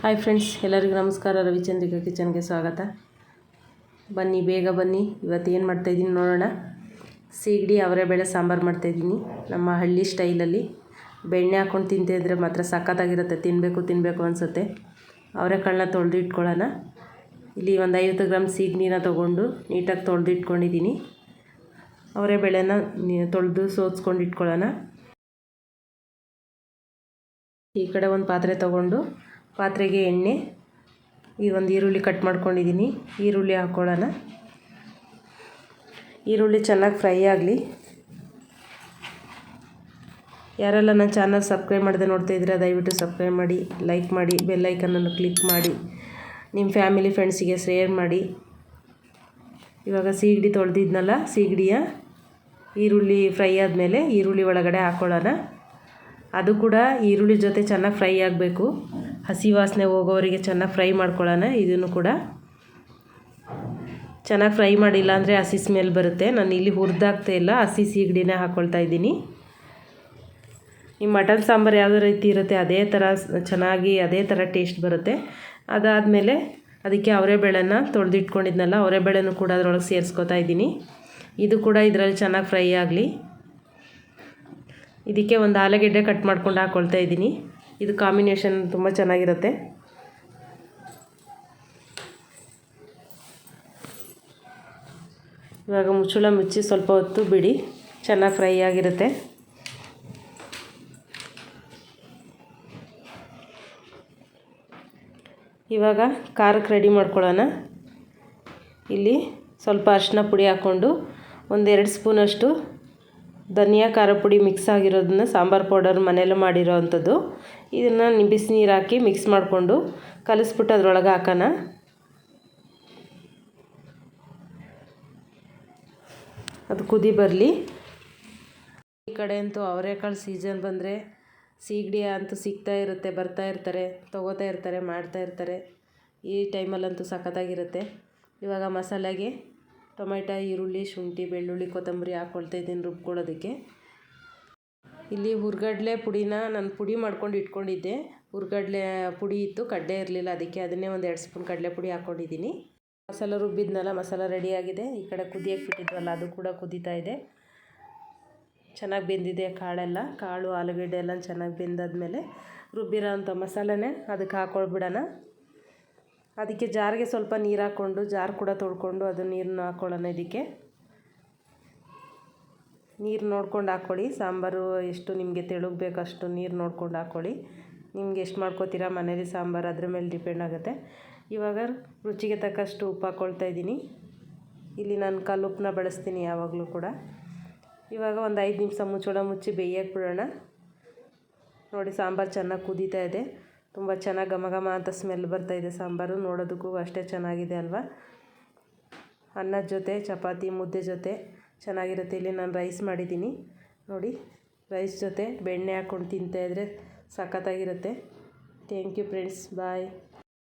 Hi friends ಎಲ್ಲರಿಗೂ ನಮಸ್ಕಾರ. ರವಿಚಂದ್ರಿಕಾ ಕಿಚನ್ಗೆ ಸ್ವಾಗತ. ಬನ್ನಿ, ಬೇಗ ಬನ್ನಿ. ಇವತ್ತು ಏನು ಮಾಡ್ತಾಯಿದ್ದೀನಿ ನೋಡೋಣ. ಸೀಗಡಿ ಅವರೆ ಬೇಳೆ ಸಾಂಬಾರು ಮಾಡ್ತಾಯಿದ್ದೀನಿ ನಮ್ಮ ಹಳ್ಳಿ ಸ್ಟೈಲಲ್ಲಿ. ಬೆಣ್ಣೆ ಹಾಕ್ಕೊಂಡು ತಿಂತಿದ್ರೆ ಮಾತ್ರ ಸಖತ್ತಾಗಿರುತ್ತೆ. ತಿನ್ನಬೇಕು ತಿನ್ನಬೇಕು ಅನಿಸುತ್ತೆ. ಅವರೆಕಾಳನ್ನ ತೊಳೆದು ಇಟ್ಕೊಳ್ಳೋಣ ಇಲ್ಲಿ ಒಂದು ಐವತ್ತು ಗ್ರಾಮ್ ಸೀಗಡಿನ ತೊಗೊಂಡು ನೀಟಾಗಿ ತೊಳೆದು ಇಟ್ಕೊಂಡಿದ್ದೀನಿ ಅವರೆ ಬೇಳೆನ ತೊಳೆದು ಸೋಸ್ಕೊಂಡು ಇಟ್ಕೊಳ್ಳೋಣ ಈ ಕಡೆ ಒಂದು ಪಾತ್ರೆ ತೊಗೊಂಡು ಪಾತ್ರೆಗೆ ಎಣ್ಣೆ, ಈ ಒಂದು ಈರುಳ್ಳಿ ಕಟ್ ಮಾಡ್ಕೊಂಡಿದ್ದೀನಿ ಈರುಳ್ಳಿ ಹಾಕ್ಕೊಳ್ಳೋಣ ಈರುಳ್ಳಿ ಚೆನ್ನಾಗಿ ಫ್ರೈ ಆಗಲಿ. ಯಾರೆಲ್ಲ ನನ್ನ ಚಾನಲ್ ಸಬ್ಸ್ಕ್ರೈಬ್ ಮಾಡದೆ ನೋಡ್ತಾ ಇದ್ದೀರಾ, ದಯವಿಟ್ಟು ಸಬ್ಸ್ಕ್ರೈಬ್ ಮಾಡಿ ಲೈಕ್ ಮಾಡಿ ಬೆಲ್ಲೈಕನನ್ನು ಕ್ಲಿಕ್ ಮಾಡಿ ನಿಮ್ಮ ಫ್ಯಾಮಿಲಿ ಫ್ರೆಂಡ್ಸಿಗೆ ಶೇರ್ ಮಾಡಿ. ಇವಾಗ ಸೀಗಡಿ ತೊಳೆದಿದ್ನಲ್ಲ, ಸೀಗಡಿಯ ಈರುಳ್ಳಿ ಫ್ರೈ ಆದಮೇಲೆ ಈರುಳ್ಳಿ ಒಳಗಡೆ ಹಾಕ್ಕೊಳ್ಳೋಣ ಅದು ಕೂಡ ಈರುಳ್ಳಿ ಜೊತೆ ಚೆನ್ನಾಗಿ ಫ್ರೈ ಆಗಬೇಕು. ಹಸಿ ವಾಸನೆ ಹೋಗೋವರಿಗೆ ಚೆನ್ನಾಗಿ ಫ್ರೈ ಮಾಡ್ಕೊಳ್ಳೋಣ. ಇದನ್ನು ಕೂಡ ಚೆನ್ನಾಗಿ ಫ್ರೈ ಮಾಡಿಲ್ಲ ಅಂದರೆ ಹಸಿ ಸ್ಮೆಲ್ ಬರುತ್ತೆ. ನಾನು ಇಲ್ಲಿ ಹುರಿದಾಗ್ತಾ ಇಲ್ಲ. ಹಸಿ ಸೀಗಡಿನೇ ಹಾಕ್ಕೊಳ್ತಾ ಇದ್ದೀನಿ. ಈ ಮಟನ್ ಸಾಂಬಾರು ಯಾವುದೇ ರೀತಿ ಇರುತ್ತೆ, ಅದೇ ಥರ ಚೆನ್ನಾಗಿ, ಅದೇ ಥರ ಟೇಸ್ಟ್ ಬರುತ್ತೆ. ಅದಾದಮೇಲೆ ಅದಕ್ಕೆ ಅವರೆಬೇಳೆನ ತೊಳೆದಿಟ್ಕೊಂಡಿದ್ನಲ್ಲ, ಅವರೆಬೇಳೆನೂ ಕೂಡ ಅದರೊಳಗೆ ಸೇರಿಸ್ಕೊತಾ ಇದ್ದೀನಿ. ಇದು ಕೂಡ ಇದರಲ್ಲಿ ಚೆನ್ನಾಗಿ ಫ್ರೈ ಆಗಲಿ. ಇದಕ್ಕೆ ಒಂದು ಆಲೂಗೆಡ್ಡೆ ಕಟ್ ಮಾಡ್ಕೊಂಡು ಹಾಕ್ಕೊಳ್ತಾ ಇದ್ದೀನಿ. ಇದು ಕಾಂಬಿನೇಷನ್ ತುಂಬ ಚೆನ್ನಾಗಿರುತ್ತೆ. ಇವಾಗ ಮುಚ್ಚಳ ಮುಚ್ಚಿ ಸ್ವಲ್ಪ ಹೊತ್ತು ಬಿಡಿ, ಚೆನ್ನಾಗಿ ಫ್ರೈ ಆಗಿರುತ್ತೆ. ಇವಾಗ ಖಾರಕ್ಕೆ ರೆಡಿ ಮಾಡ್ಕೊಳ್ಳೋಣ. ಇಲ್ಲಿ ಸ್ವಲ್ಪ ಅರಿಶಿನ ಪುಡಿ ಹಾಕ್ಕೊಂಡು ಒಂದೆರಡು ಸ್ಪೂನಷ್ಟು ಧನಿಯಾ ಖಾರ ಪುಡಿ ಮಿಕ್ಸ್ ಆಗಿರೋದನ್ನ ಸಾಂಬಾರು ಪೌಡರ್ ಮನೇಲಿ ಮಾಡಿರೋ ಅಂಥದ್ದು. ಇದನ್ನು ಬಿಸಿನೀರು ಹಾಕಿ ಮಿಕ್ಸ್ ಮಾಡಿಕೊಂಡು ಕಲಿಸ್ಬಿಟ್ಟು ಅದರೊಳಗೆ ಹಾಕೋಣ. ಅದು ಕುದಿ ಬರಲಿ. ಈ ಕಡೆ ಅಂತೂ ಅವರೆಕಾಳು ಸೀಸನ್ ಬಂದರೆ ಸೀಗಡಿ ಅಂತೂ ಸಿಗ್ತಾ ಇರುತ್ತೆ, ಬರ್ತಾ ಇರ್ತಾರೆ, ತೊಗೋತಾ ಇರ್ತಾರೆ, ಮಾಡ್ತಾ ಇರ್ತಾರೆ. ಈ ಟೈಮಲ್ಲಂತೂ ಸಖತ್ತಾಗಿರುತ್ತೆ. ಇವಾಗ ಮಸಾಲೆಗೆ ಟೊಮೆಟೊ, ಈರುಳ್ಳಿ, ಶುಂಠಿ, ಬೆಳ್ಳುಳ್ಳಿ, ಕೊತ್ತಂಬರಿ ಹಾಕ್ಕೊಳ್ತಾ ಇದ್ದೀನಿ ರುಬ್ಕೊಳ್ಳೋದಕ್ಕೆ. ಇಲ್ಲಿ ಹುರ್ಗಡ್ಲೆ ಪುಡಿನ ನಾನು ಪುಡಿ ಮಾಡ್ಕೊಂಡು ಇಟ್ಕೊಂಡಿದ್ದೆ. ಹುರ್ಗಡ್ಲೆ ಪುಡಿ ಇತ್ತು, ಕಡಲೆ ಇರಲಿಲ್ಲ, ಅದಕ್ಕೆ ಅದನ್ನೇ ಒಂದು ಎರಡು ಸ್ಪೂನ್ ಕಡಲೆ ಪುಡಿ ಹಾಕ್ಕೊಂಡಿದ್ದೀನಿ ಮಸಾಲ ರುಬ್ಬಿದ್ನಲ್ಲ, ಮಸಾಲ ರೆಡಿಯಾಗಿದೆ ಈ ಕಡೆ ಕುದಿಯಕ್ಕೆ ಬಿಟ್ಟಿದ್ವಲ್ಲ, ಅದು ಕೂಡ ಕುದೀತಾ ಇದೆ. ಚೆನ್ನಾಗಿ ಬೆಂದಿದೆ ಕಾಳೆಲ್ಲ. ಕಾಳು, ಆಲೂಗಡ್ಡೆ ಎಲ್ಲ ಚೆನ್ನಾಗಿ ಬೆಂದಾದ್ಮೇಲೆ ರುಬ್ಬಿರೋ ಅಂಥ ಮಸಾಲೆನೇ ಅದಕ್ಕೆ ಹಾಕ್ಕೊಳ್ಬಿಡೋಣ ಅದಕ್ಕೆ ಜಾರಿಗೆ ಸ್ವಲ್ಪ ನೀರು ಹಾಕ್ಕೊಂಡು, ಜಾರ್ ಕೂಡ ತೊಳ್ಕೊಂಡು ಅದು ನೀರನ್ನ ಹಾಕ್ಕೊಳ್ಳೋಣ ಇದಕ್ಕೆ. ನೀರು ನೋಡ್ಕೊಂಡು ಹಾಕ್ಕೊಳ್ಳಿ ಸಾಂಬಾರು ಎಷ್ಟು ನಿಮಗೆ ತೆಳುಗಬೇಕು ಅಷ್ಟು ನೀರು ನೋಡ್ಕೊಂಡು ಹಾಕ್ಕೊಳ್ಳಿ ನಿಮ್ಗೆ ಎಷ್ಟು ಮಾಡ್ಕೋತೀರಾ ಮನೇಲಿ ಸಾಂಬಾರು ಅದ್ರ ಮೇಲೆ ಡಿಪೆಂಡ್ ಆಗುತ್ತೆ. ಇವಾಗ ರುಚಿಗೆ ತಕ್ಕಷ್ಟು ಉಪ್ಪು ಹಾಕ್ಕೊಳ್ತಾ ಇದ್ದೀನಿ. ಇಲ್ಲಿ ನಾನು ಕಲ್ಲುಪ್ಪನ್ನ ಬಳಸ್ತೀನಿ ಯಾವಾಗಲೂ ಕೂಡ. ಇವಾಗ ಒಂದು ಐದು ನಿಮಿಷ ಮುಚ್ಚೋಣ, ಮುಚ್ಚಿ ಬೇಯಕ್ಕೆ ಬಿಡೋಣ ನೋಡಿ ಸಾಂಬಾರು ಚೆನ್ನಾಗಿ ಕುದೀತಾ ಇದೆ. ತುಂಬ ಚೆನ್ನಾಗಿ ಘಮ ಘಮ ಅಂತ ಸ್ಮೆಲ್ ಬರ್ತಾಯಿದೆ ಸಾಂಬಾರು. ನೋಡೋದಕ್ಕೂ ಅಷ್ಟೇ ಚೆನ್ನಾಗಿದೆ ಅಲ್ವಾ? ಅನ್ನದ ಜೊತೆ, ಚಪಾತಿ, ಮುದ್ದೆ ಜೊತೆ ಚೆನ್ನಾಗಿರುತ್ತೆ. ಇಲ್ಲಿ ನಾನು ರೈಸ್ ಮಾಡಿದ್ದೀನಿ. ನೋಡಿ ರೈಸ್ ಜೊತೆ ಬೆಣ್ಣೆ ಹಾಕ್ಕೊಂಡು ತಿಂತಾಯಿದ್ರೆ ಸಖತ್ತಾಗಿರುತ್ತೆ. Thank you friends bye